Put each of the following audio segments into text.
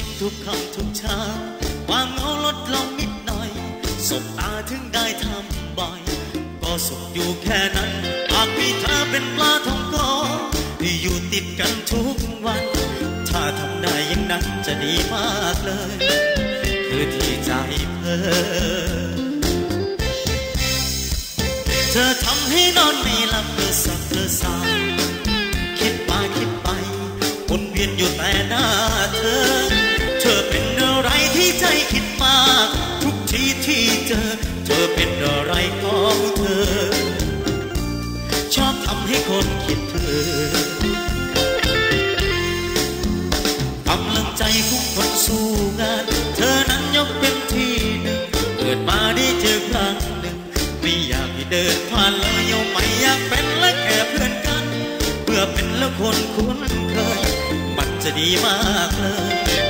สิทธิ์ทุกคำทุกชาความเหงาลดลงนิดหน่อยสบตาถึงได้ทำบ่อยก็สุขอยู่แค่นั้นหากมีเธอเป็นปลาทองกอที่อยู่ติดกันทุกวัน ถ้าทำได้อย่างนั้นจะดีมากเลย คือที่ใจเพ้อเธอทำให้นอนไม่หลับเพื่อสักเพื่อสาคิดมาคิดไปวนเวียนอยู่แต่หน้าเธอำให้คนคิดถึงกำลังใจของคนสู้งาน เธอนั้นยกเป็นที่หนึ่ง เกิดมาได้เจอครั้งหนึ่ง ไม่อยากให้เดินผ่านเลยยไม่อยากเป็นและแค่เพื่อนกัน เพื่อเป็นแล้วคนคุ้นเคย มันจะดีมากเลย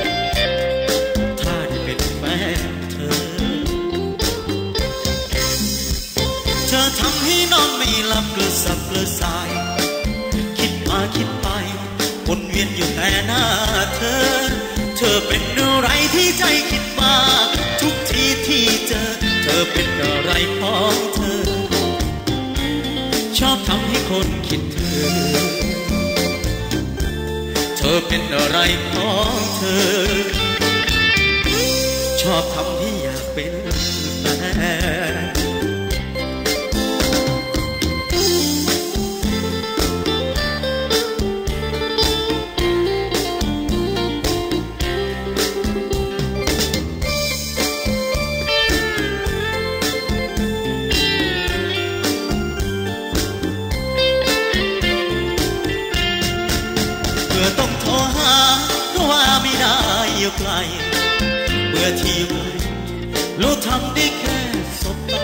ธอทำให้นอนไม่หลับกระสับกระส่าย คิดมาคิดไปวนเวียนอยู่แต่หน้าเธอ เธอเป็นอะไรที่ใจคิดมากทุกทีที่เจอ เธอเป็นอะไรของเธอ ชอบทำให้คนคิดถึงเธอเป็นอะไรของเธอ ชอบทำ อต้องโทรหาเพราะว่าไม่ได้อยู่ไกลเมื่อที่ไกลรู้ทำได้แค่สบตา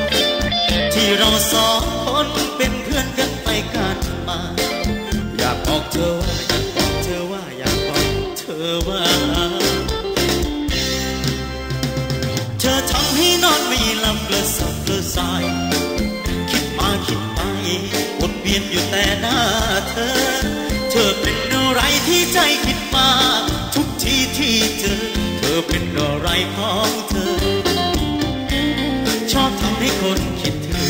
ที่เราสองคนเป็นเพื่อนกันไปกันมา อยากบอกเธอว่าอยากบอกเธอว่าอยากบอกเธอว่า เธอทำให้นอนไม่หลับกระสับกระส่ายคิดมาคิดไปวนเวียนอยู่แต่หน้า เจอเธอเป็นอะไรของเธอ ชอบทำให้คนคิดถึง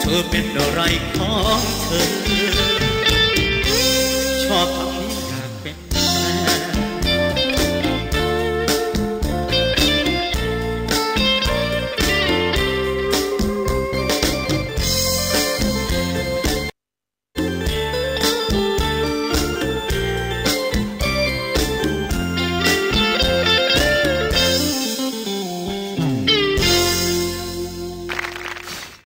เธอเป็นอะไรของเธอ